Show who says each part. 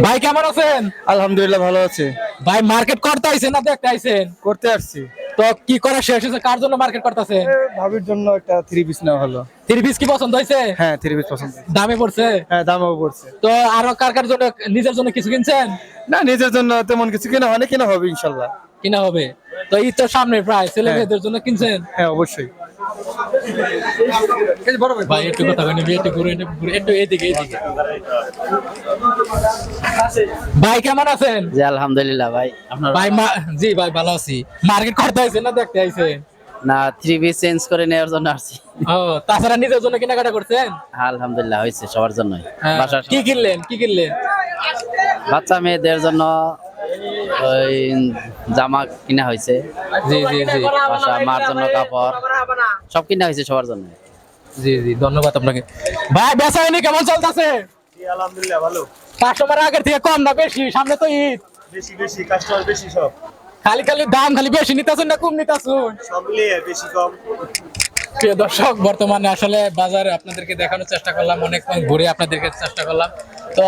Speaker 1: ভাই কেমন আছেন?
Speaker 2: আলহামদুলিল্লাহ ভালো আছে।
Speaker 1: ভাই মার্কেট করতে আইছেন না দেখতে আইছেন?
Speaker 2: করতে আসছি।
Speaker 1: তো কি করা শেষ হয়েছে? কার জন্য মার্কেট করতেছেন
Speaker 2: ভাবির জন্য একটা থ্রি পিস নেওয়া হলো।
Speaker 1: থ্রি পিস কি পছন্দ হয়েছে?
Speaker 2: হ্যাঁ থ্রি পিস পছন্দ
Speaker 1: দামে পড়ছে?
Speaker 2: হ্যাঁ দামও পড়ছে।
Speaker 1: তো আরও কার কার জন্য নিজের জন্য কিছু কিনছেন?
Speaker 2: না নিজের জন্য তেমন কিছু কিনা হয় না কিনা হবে ইনশাল্লাহ।
Speaker 1: কিনা হবে। তো ঈদ তো সামনে প্রায় ছেলে মেয়েদের জন্য কিনছেন?
Speaker 2: হ্যাঁ অবশ্যই।
Speaker 1: ভাই। একটু কথা একটু ঘুরে এদিকে এদিকে। ভাই কেমন আছেন?
Speaker 3: জি আলহামদুলিল্লাহ ভাই। আপনার
Speaker 1: ভাই জি ভাই ভালো আছি। মার্কেট করতে আইছেন না দেখতে আইছেন?
Speaker 3: না থ্রি পিস চেঞ্জ করে নেওয়ার জন্য আসছি।
Speaker 1: ও তাছাড়া নিজের জন্য কেনাকাটা করছেন?
Speaker 3: আলহামদুলিল্লাহ হয়েছে সবার জন্যই।
Speaker 1: হ্যাঁ। কি কিনলেন কি কিনলেন?
Speaker 3: বাচ্চা মেয়েদের জন্য ওই জামা কিনা হয়েছে।
Speaker 1: জি জি জি।
Speaker 3: বাসা মার জন্য কাপড়। সব কিনা হয়েছে সবার জন্য।
Speaker 1: জি জি ধন্যবাদ আপনাকে। ভাই বেচা হয়নি কেমন চলতেছে?
Speaker 4: আলহামদুলিল্লাহ ভালো।
Speaker 1: কাস্টমার আগের থেকে কম না বেশি? সামনে তো ঈদ।
Speaker 4: বেশি বেশি কাস্টমার বেশি সব।
Speaker 1: খালি খালি দাম খালি বেশি নিতেছুন না কম নিতেছুন?
Speaker 4: সব নিয়ে বেশি কম।
Speaker 1: প্রিয় দর্শক বর্তমানে আসলে বাজারে আপনাদেরকে দেখানোর চেষ্টা করলাম অনেক ঘুরে আপনাদেরকে চেষ্টা করলাম। তো।